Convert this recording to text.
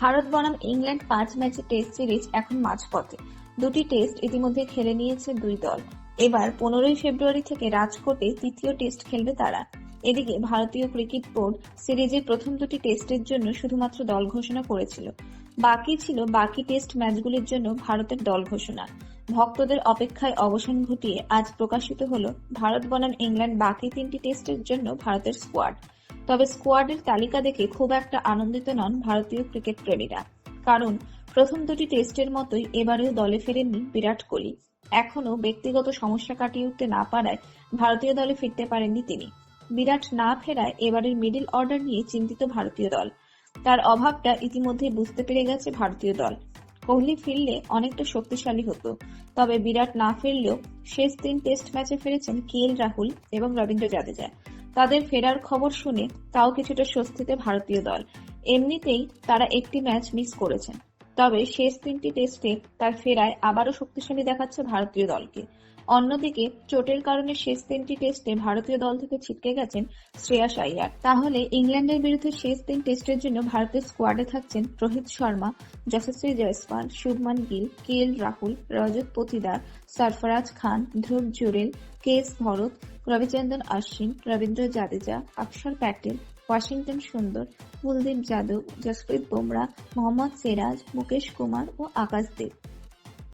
ভারত বনাম ইংল্যান্ড পাঁচ ম্যাচে টেস্ট সিরিজ এখন মাঝপথে। দুটি টেস্ট ইতিমধ্যে খেলে নিয়েছে দুই দল। এবার পনেরোই ফেব্রুয়ারি থেকে রাজকোটে তৃতীয় টেস্ট খেলবে তারা। এদিকে ভারতীয় ক্রিকেট বোর্ড সিরিজের প্রথম দুটি টেস্টের জন্য শুধুমাত্র দল ঘোষণা করেছিল। বাকি ছিল বাকি টেস্ট ম্যাচগুলির জন্য ভারতের দল ঘোষণা। ভক্তদের অপেক্ষায় অবসান ঘটিয়ে আজ প্রকাশিত হল ভারত বনাম ইংল্যান্ড বাকি তিনটি টেস্টের জন্য ভারতের স্কোয়াড। তবে স্কোয়াডের তালিকা দেখে খুব একটা আনন্দিত নন ভারতীয় ক্রিকেট প্রেমীরা। কারণ, প্রথম দুটি টেস্টের মতোই এবারেও দলে ফেরেননি বিরাট কোহলি। এখনও ব্যক্তিগত সমস্যা কাটিয়ে উঠতে না পারায় ভারতীয় দলে ফিরতে পারেননি তিনি। বিরাট না ফেরায় এবারের মিডল অর্ডার নিয়ে চিন্তিত ভারতীয় দল। তার অভাবটা ইতিমধ্যে বুঝতে পেরে গেছে ভারতীয় দল। কোহলি ফিরলে অনেকটা শক্তিশালী হতো, তবে বিরাট না ফিরলেও শেষ তিন টেস্ট ম্যাচে ফিরেছেন কে রাহুল এবং রবীন্দ্র জাদেজা। তাদের ফেরার খবর শুনে তাও কিছুটা স্বস্তিতে ভারতীয় দল। এমনিতেই তারা একটি ম্যাচ মিস করেছেন। তবে শেষ তিনটি টেস্টে তার ফেরায় আবারও শক্তিশালী দেখাচ্ছে ভারতীয় দলকে। অন্যদিকে, চোটের কারণে শেষ তিনটি টেস্টে ভারতীয় দল থেকে ছিটকে গেছেন শ্রেয়াস আইয়ার তাহলে ইংল্যান্ডের বিরুদ্ধে শেষ তিন টেস্টের জন্য ভারতের স্কোয়াডে থাকছেন Rohit Sharma, Yashasvi Jaiswal, Shubman Gill, K L Rahul, Rajat Patidar, Sarfaraz Khan, Dhruv Jurel, K S Bharat, Ravichandran Ashwin Ravindra Jadeja Axar Patel Washington সুন্দর কুলদীপ যাদব জসপ্রীত বুমরা মোহাম্মদ সেরাজ মুকেশ কুমার ও আকাশ দেব।